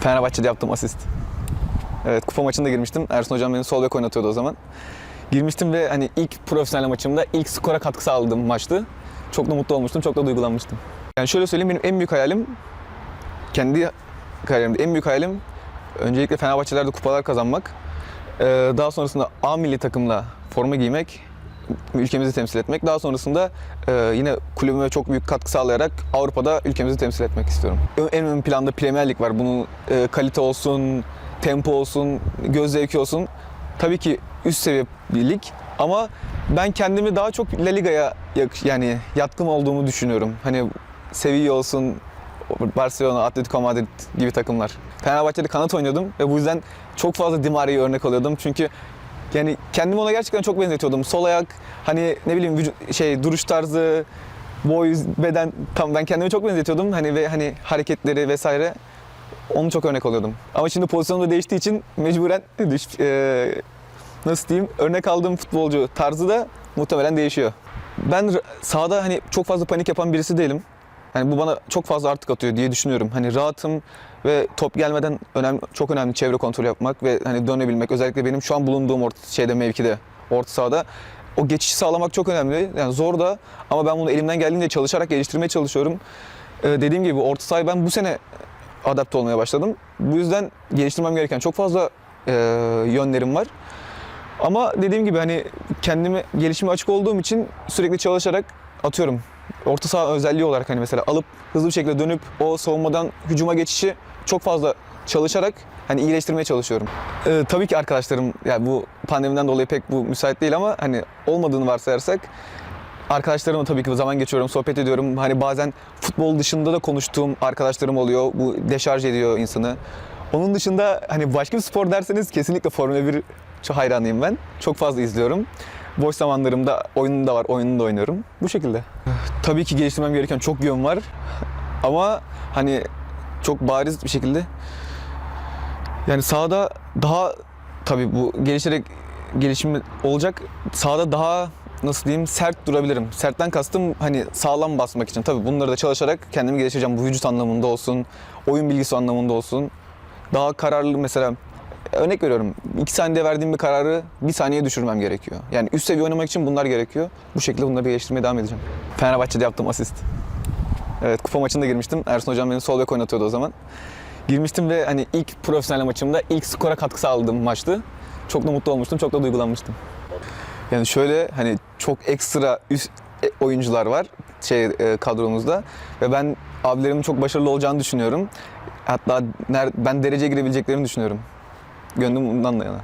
Fenerbahçe'de yaptım asist. Evet kupa maçında girmiştim. Ersun hocam beni sol bek oynatıyordu o zaman. Girmiştim ve hani ilk profesyonel maçımda ilk skora katkı sağladığım maçtı. Çok da mutlu olmuştum, çok da duygulanmıştım. Yani şöyle söyleyeyim benim en büyük hayalim kendi kariyerimde en büyük hayalim öncelikle Fenerbahçelerde kupalar kazanmak. Ee, daha sonrasında A milli takımla forma giymek, ülkemizi temsil etmek. Daha sonrasında e, yine kulübüme çok büyük katkı sağlayarak Avrupa'da ülkemizi temsil etmek istiyorum. En ön planda Premier Lig var. Bunun e, kalite olsun, tempo olsun, göz zevki olsun. Tabii ki üst seviye bir lig ama ben kendimi daha çok La Liga'ya yani yatkın olduğumu düşünüyorum. Hani Sevilla olsun, Barcelona, Atletico Madrid gibi takımlar. Fenerbahçe'de kanat oynuyordum ve bu yüzden çok fazla Di örnek alıyordum. Çünkü yani kendimi ona gerçekten çok benzetiyordum. Sol ayak, hani ne bileyim vücut, şey duruş tarzı, boy, beden tam ben kendimi çok benzetiyordum. Hani ve hani hareketleri vesaire onu çok örnek alıyordum. Ama şimdi pozisyonum da değiştiği için mecburen düş, e, nasıl diyeyim örnek aldığım futbolcu tarzı da muhtemelen değişiyor. Ben sahada hani çok fazla panik yapan birisi değilim. Yani bu bana çok fazla artık atıyor diye düşünüyorum. Hani rahatım ve top gelmeden önemli, çok önemli çevre kontrolü yapmak ve hani dönebilmek. Özellikle benim şu an bulunduğum orta, şeyde mevkide, orta sahada o geçişi sağlamak çok önemli. Yani zor da ama ben bunu elimden geldiğince çalışarak geliştirmeye çalışıyorum. Ee, dediğim gibi orta sahaya ben bu sene adapte olmaya başladım. Bu yüzden geliştirmem gereken çok fazla e, yönlerim var. Ama dediğim gibi hani kendimi gelişime açık olduğum için sürekli çalışarak atıyorum. Orta saha özelliği olarak hani mesela alıp hızlı bir şekilde dönüp o savunmadan hücuma geçişi çok fazla çalışarak hani iyileştirmeye çalışıyorum. Ee, tabii ki arkadaşlarım yani bu pandemiden dolayı pek bu müsait değil ama hani olmadığını varsayarsak arkadaşlarımla tabii ki zaman geçiyorum, sohbet ediyorum. Hani bazen futbol dışında da konuştuğum arkadaşlarım oluyor. Bu deşarj ediyor insanı. Onun dışında hani başka bir spor derseniz kesinlikle Formula 1 çok hayranıyım ben. Çok fazla izliyorum. Boş zamanlarımda oyunum da var, oyununu da oynuyorum. Bu şekilde. Tabii ki geliştirmem gereken çok yön var. Ama hani çok bariz bir şekilde yani sahada daha tabii bu gelişerek gelişim olacak. Sahada daha nasıl diyeyim sert durabilirim. Sertten kastım hani sağlam basmak için. Tabii bunları da çalışarak kendimi geliştireceğim. Bu vücut anlamında olsun, oyun bilgisi anlamında olsun. Daha kararlı mesela örnek veriyorum. 2 saniyede verdiğim bir kararı bir saniye düşürmem gerekiyor. Yani üst seviye oynamak için bunlar gerekiyor. Bu şekilde bunları geliştirmeye devam edeceğim. Fenerbahçe'de yaptım asist. Evet kupa maçında girmiştim. Ersun hocam beni sol bek oynatıyordu o zaman. Girmiştim ve hani ilk profesyonel maçımda ilk skora katkı sağladığım maçtı. Çok da mutlu olmuştum, çok da duygulanmıştım. Yani şöyle hani çok ekstra üst e, oyuncular var şey e, kadromuzda ve ben abilerimin çok başarılı olacağını düşünüyorum. Hatta ben dereceye girebileceklerini düşünüyorum. Gönlüm bundan da yana.